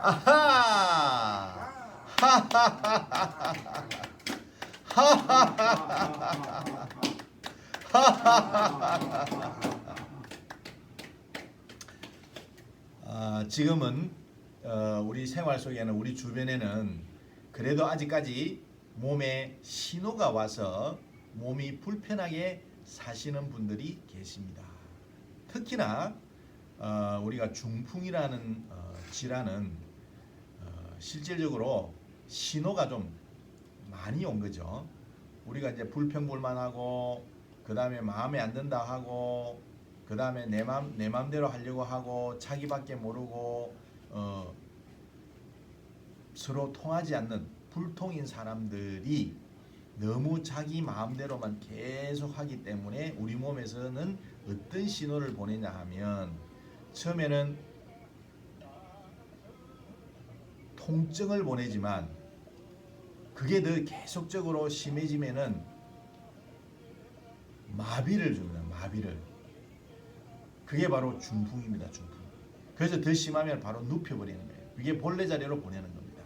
아, 지금은 어, 우리 생활 속에는 우리 주변에는 그래도 아직까지 몸에 신호가 와서 몸이 불편하게 사시는 분들이 계십니다. 특히나 어, 우리가 중풍이라는 어, 질환은 어, 실질적으로 신호가 좀 많이 온 거죠. 우리가 이제 불평불만하고 그 다음에 마음에 안 든다 하고 그 다음에 내 맘 내 맘대로 하려고 하고 자기밖에 모르고 어, 서로 통하지 않는 불통인 사람들이 너무 자기 마음대로만 계속 하기 때문에 우리 몸에서는 어떤 신호를 보내냐 하면 처음에는 통증을 보내지만 그게 더 계속적으로 심해지면은 마비를 줍니다. 마비를. 그게 바로 중풍입니다. 중풍. 그래서 더 심하면 바로 눕혀버리는 거예요. 이게 본래 자리로 보내는 겁니다.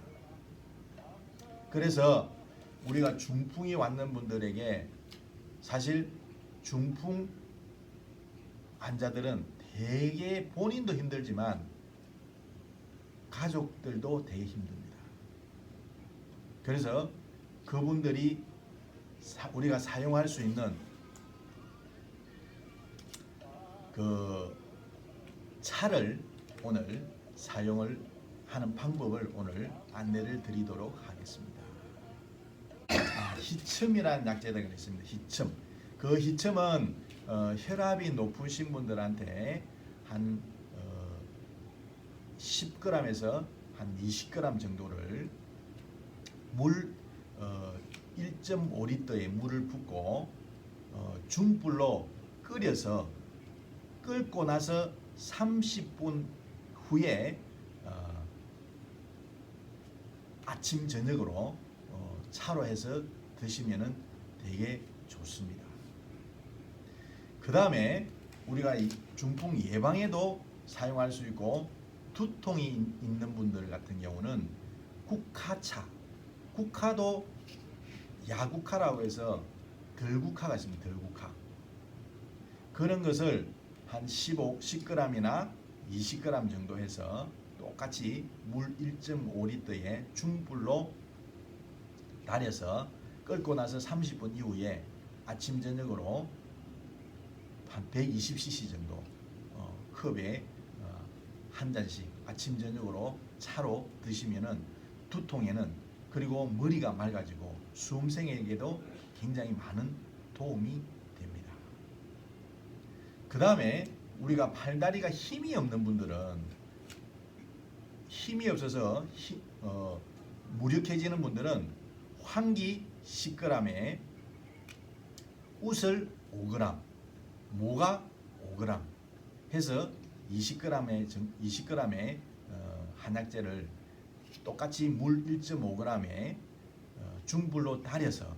그래서 우리가 중풍이 왔는 분들에게 사실 중풍 환자들은 되게 본인도 힘들지만 가족들도 되게 힘듭니다. 그래서 그분들이 사- 우리가 사용할 수 있는 그 차를 오늘 사용을 하는 방법을 오늘 안내를 드리도록 하겠습니다. 아, 희첨이라는 약재가 있습니다. 희첨. 그 희첨은 어, 혈압이 높으신 분들한테 한 어, 10g에서 한 20g 정도를 물 어, 1.5리터의 물을 붓고 어, 중불로 끓여서 끓고 나서 30분 후에 어, 아침 저녁으로 어, 차로 해서 드시면은 되게 좋습니다. 그 다음에 우리가 이 중풍 예방에도 사용할 수 있고 두통이 있- 있는 분들 같은 경우는 국화차, 국화도 야국화라고 해서 덜국화가 있습니다. 덜국화. 그런 것을 한 15, 10g이나 20g 정도 해서 똑같이 물 1.5리터에 중불로 달여서 끓고 나서 30분 이후에 아침 저녁으로 한 120cc 정도 어, 컵에 어, 한 잔씩 아침 저녁으로 차로 드시면은 두통에는 그리고 머리가 맑아지고 수험생에게도 굉장히 많은 도움이 됩니다. 그 다음에 우리가 팔다리가 힘이 없는 분들은 힘이 없어서 히- 어, 무력해지는 분들은 환기 10g에 웃을 5g, 모가 5g 해서 20g의 20g의 어, 한약재를 똑같이 물 1.5g에 어, 중불로 달여서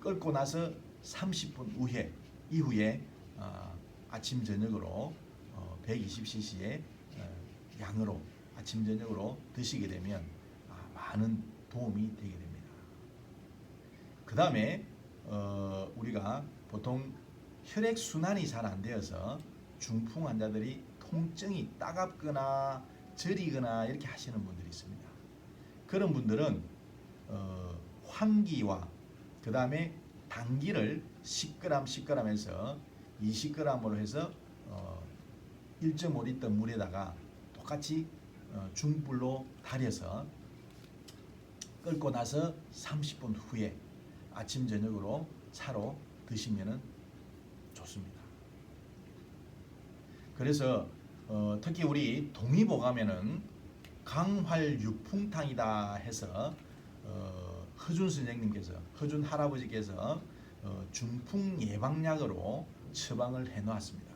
끓고 나서 30분 후에 이후에 어, 아침 저녁으로 어, 120cc의 어, 양으로 아침 저녁으로 드시게 되면 아, 많은 도움이 되게 됩니다. 그 다음에 어, 우리가 보통 혈액 순환이 잘 안 되어서 중풍 환자들이 통증이 따갑거나 저리거나 이렇게 하시는 분들이 있습니다. 그런 분들은 어, 환기와 그 다음에 당기를 10g 10g에서 20g으로 해서 어, 1.5리터 물에다가 똑같이 어, 중불로 달여서 끓고 나서 30분 후에 아침 저녁으로 차로 드시면은 좋습니다. 그래서 어, 특히 우리 동의보 가면은 강활 육풍탕이다 해서 어, 허준 선생님께서 허준 할아버지께서 어, 중풍 예방약으로 처방을 해놓았습니다.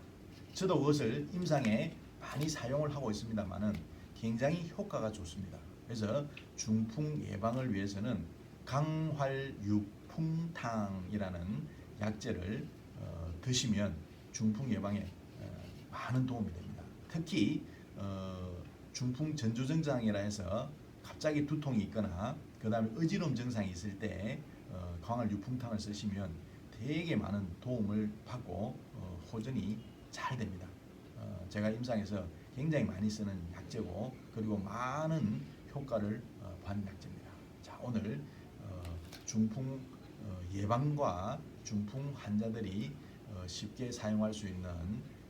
저도 그것을 임상에 많이 사용을 하고 있습니다만은 굉장히 효과가 좋습니다. 그래서 중풍 예방을 위해서는 강활육풍탕이라는 약재를 어, 드시면 중풍 예방에 많은 도움이 됩니다. 특히 어, 중풍 전조 증상이라 해서 갑자기 두통이 있거나 그 다음에 어지러움 증상이 있을 때 어, 광활 유품탕을 쓰시면 되게 많은 도움을 받고 어, 호전이 잘 됩니다. 어, 제가 임상에서 굉장히 많이 쓰는 약재고 그리고 많은 효과를 어, 받는 약재입니다. 자 오늘 어, 중풍 어, 예방과 중풍 환자들이 어, 쉽게 사용할 수 있는